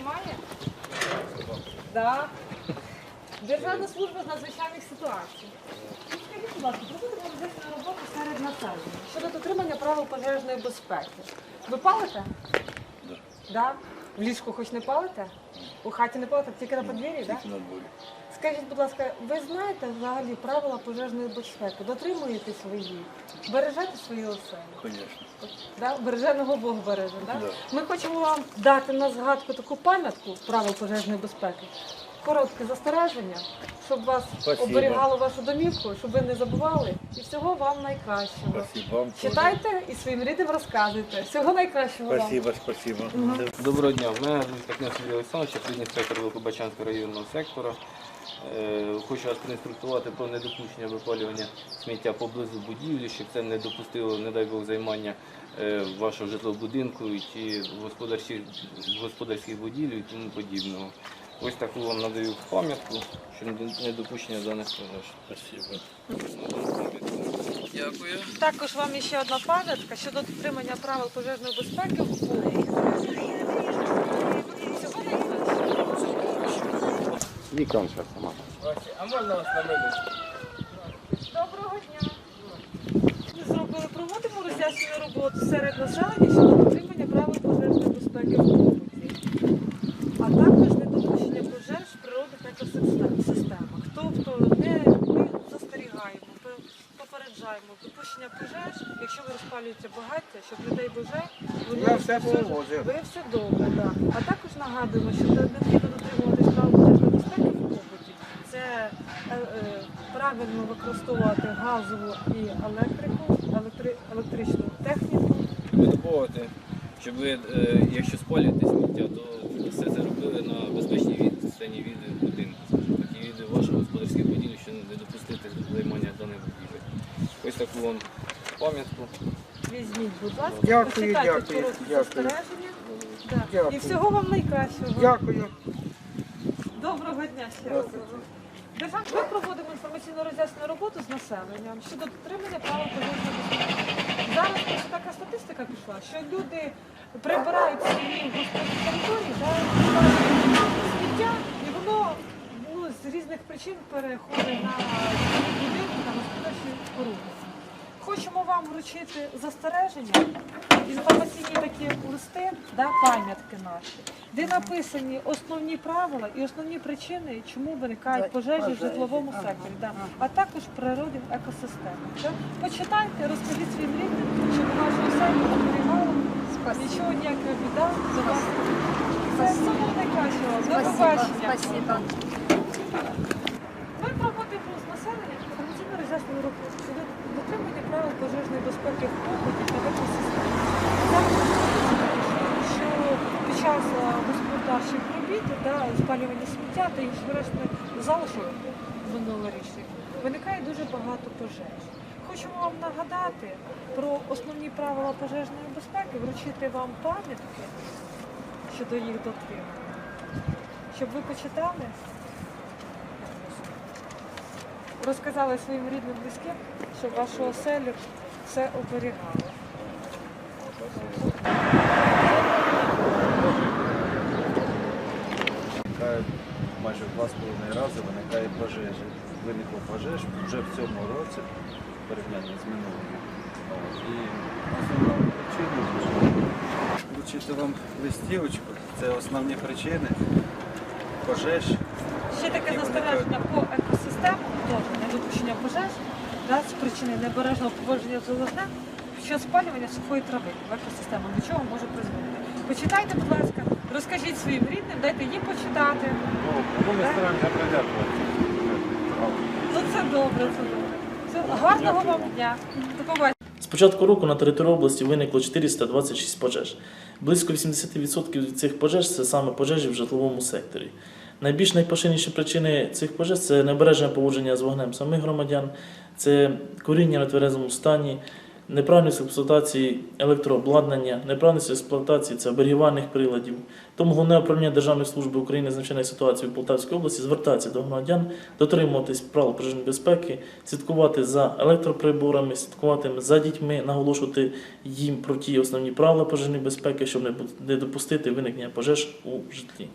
немає? Да. Державна служба з надзвичайних ситуацій. Скажіть, будь ласка, проводимо медичну роботу серед населення щодо дотримання правил пожежної безпеки. Ви палите? Да. Да? В ліжку хоч не палите? У хаті не палите, тільки на подвір'ї, так? Тільки на дворі. Скажіть, будь ласка, ви знаєте взагалі правила пожежної безпеки? Дотримуєте свої? Бережете свої оселі? Звісно. Да? Береженого Бог береже. Да? Да. Ми хочемо вам дати на згадку таку пам'ятку правил пожежної безпеки. Коротке застереження, щоб вас Спасибо. оберігало вашу домівку, щоб ви не забували. І всього вам найкращого. Спасибо вам. Читайте і своїм рідним розказуйте. Всього найкращого вам. Спасибо, спасибо. Доброго дня. Мене звуть Олександрович, я слідний інспектор Великобачанського районного сектора. Е, Хочу вас проінструктувати про недопущення випалювання сміття поблизу будівлі, щоб це не допустило, не дай Бог, займання е, вашого житлового будинку чи господарських, господарських будівель і тому подібного. Ось таку вам надаю пам'ятку, що недопущення даних пожеж. Дякую. Також вам ще одна пам'ятка щодо дотримання правил пожежної безпеки в полі. Всього найкращого. Вікон зараз сама. А можна вас на минутку? Доброго дня. Ми зробили, проводимо роз'яснювальну роботу серед населення щодо дотримання правил пожежної безпеки в побуті, а також недопущення пожеж в природних екосистемах. Тобто не ми застерігаємо, попереджаємо допущення пожеж, якщо ви розпалюєте багаття, щоб дай Боже, вони все все добре, так. А також нагадуємо, що необхідно дотримуватись правил пожежної безпеки в побуті. Це е, е, правильно використовувати газову і електрику, електри, електричну техніку. видобувати, щоб ви, е, якщо спалюєте сміття, то все це робили на безпечній відстані від будинку, скажімо так, і від вашого господарських будівель, що не допустити займання даних будівель. Ось таку вам пам'ятку. Візьміть, будь ласка, Дякую, почитайте дякую, короткі дякую. застереження. Да. Дякую. І всього вам найкращого. Дякую. Доброго дня ще раз. Ми проводимо інформаційно роз'яснену роботу з населенням щодо дотримання правил пожежної безпеки. Зараз просто така статистика пішла, що люди прибирають свої господарські території, сміття, і воно ну, з різних причин переходить на свої будинки, на господарчі споруди. Хочемо вам вручити застереження, інформаційні такі листи, да, пам'ятки наші, де написані основні правила і основні причини, чому виникають пожежі в житловому секторі, да, а також в природі в екосистемах. Да. Почитайте, розкажіть своїм рідним, щоб вашу оселю оберігало, нічого ніякого біда до вас. Все самого найкращого. До побачення. Спасибо. Ми проводимо з населенням інформаційно роз'яснену роботу щодо дотримання правил пожежної безпеки в побуті та в. Що під час е, господарчих робіт та спалювання сміття та інших решти залишок минулорічних виникає дуже багато пожеж. Хочемо вам нагадати про основні правила пожежної безпеки, вручити вам пам'ятки щодо їх дотримання, щоб ви почитали розказали своїм рідним близьким, щоб вашу оселю все оберігало. Майже в два з половиною рази виникає пожежі. Виникло пожеж вже в цьому році в з минулим. І основна причина вручити вам листівочку. Це основні причини пожеж. Ще таке застереження по екосистемам, теж недопущення пожеж, да, з причини небережного поводження з вогнем, що спалювання сухої трави в екосистему до чого може призводити. Почитайте, будь ласка, розкажіть своїм рідним, дайте їм почитати. Ну, ми стараємося придержуватися. Ну це добре, це добре. Все, гарного вам дня. До побачення. З початку року на території області виникло 426 пожеж. Близько 80% від цих пожеж це саме пожежі в житловому секторі. Найбільш найпоширеніші причини цих пожеж це небережне поводження з вогнем самих громадян, це куріння на тверезому стані, неправильність експлуатації електрообладнання, неправильність експлуатації це оберігувальних приладів. Тому головне управління Державної служби України з надзвичайної ситуації в Полтавській області звертається до громадян дотримуватись правил пожежної безпеки, слідкувати за електроприборами, слідкувати за дітьми, наголошувати їм про ті основні правила пожежної безпеки, щоб не допустити виникнення пожеж у житлі.